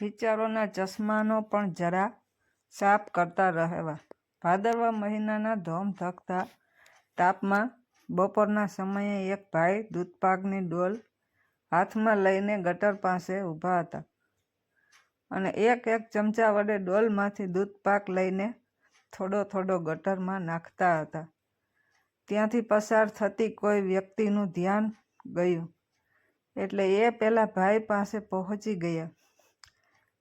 વિચારોના ચશ્માનો પણ જરા સાફ કરતા રહેવા. ભાદરવા મહિનાના ધોમ ધકતા તાપમાં બપોરના સમયે એક ભાઈ દૂધપાકની ડોલ હાથમાં લઈને ગટર પાસે ઊભા હતા અને એક એક ચમચા વડે ડોલમાંથી દૂધપાક લઈને થોડો થોડો ગટરમાં નાખતા હતા. ત્યાંથી પસાર થતી કોઈ વ્યક્તિનું ધ્યાન ગયું. એટલે એ પહેલાં ભાઈ પાસે પહોંચી ગયા.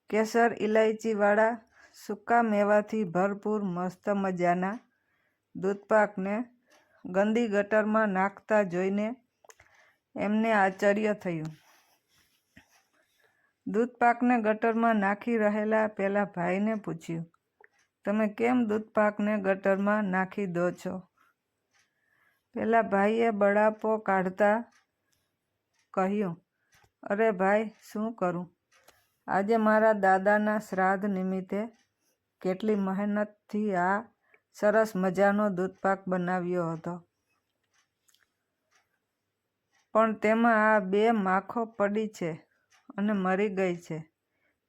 કેસર ઇલાયચીવાળા સૂકા મેવાથી ભરપૂર મસ્ત મજાના દૂધપાકને ગંદી ગટરમાં નાખતા જોઈને એમને આશ્ચર્ય થયું. દૂધપાકને ગટરમાં નાખી રહેલા પેલા ભાઈને પૂછ્યું, તમે કેમ દૂધપાકને ગટરમાં નાખી દો છો? પેલા ભાઈએ બળાપો કાઢતા કહ્યું, અરે ભાઈ, શું કરું? આજે મારા દાદાના શ્રાદ્ધ નિમિત્તે કેટલી મહેનતથી આ સરસ મજાનો દૂધપાક બનાવ્યો હતો. પણ તેમાં આ બે માખો પડી છે અને મરી ગઈ છે.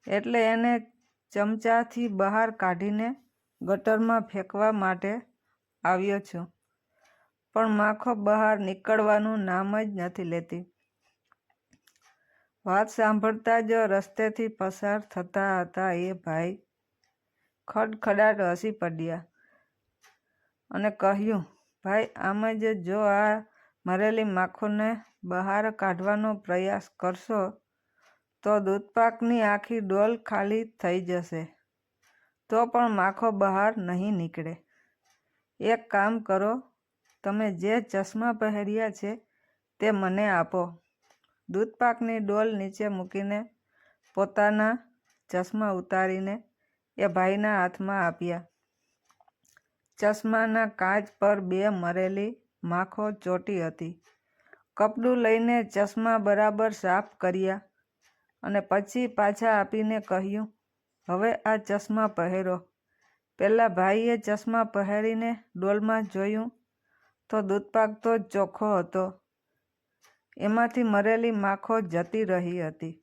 એટલે એને ચમચાથી બહાર કાઢીને ગટરમાં ફેંકવા માટે આવ્યો છું. પણ માખો બહાર નીકળવાનું નામ જ નથી લેતી. વાત સાંભળતા જ રસ્તેથી પસાર થતા હતા એ ભાઈ. ખડખડાટ હસી પડ્યા અને કહ્યું, ભાઈ, આમ જ જો આ મરેલી માખોને બહાર કાઢવાનો પ્રયાસ કરશો, તો દૂધપાકની આખી ડોલ ખાલી થઈ જશે. તો પણ માખો બહાર નહીં નીકળે. એક કામ કરો, તમે જે ચશ્મા પહેર્યા છે તે મને આપો. દૂધપાકની ડોલ નીચે મૂકીને પોતાના ચશ્મા ઉતારીને એ ભાઈના હાથમાં આપ્યા. ચશ્માના કાચ પર બે મરેલી માખો ચોટી હતી. કપડું લઈને ચશ્મા બરાબર સાફ કર્યા અને પછી પાછા આપીને કહ્યું, હવે આ ચશ્મા પહેરો. પહેલાં ભાઈએ ચશ્મા પહેરીને ડોલમાં જોયું તો દૂધપાક તો ચોખ્ખો હતો. એમાંથી મરેલી માખો જતી રહી હતી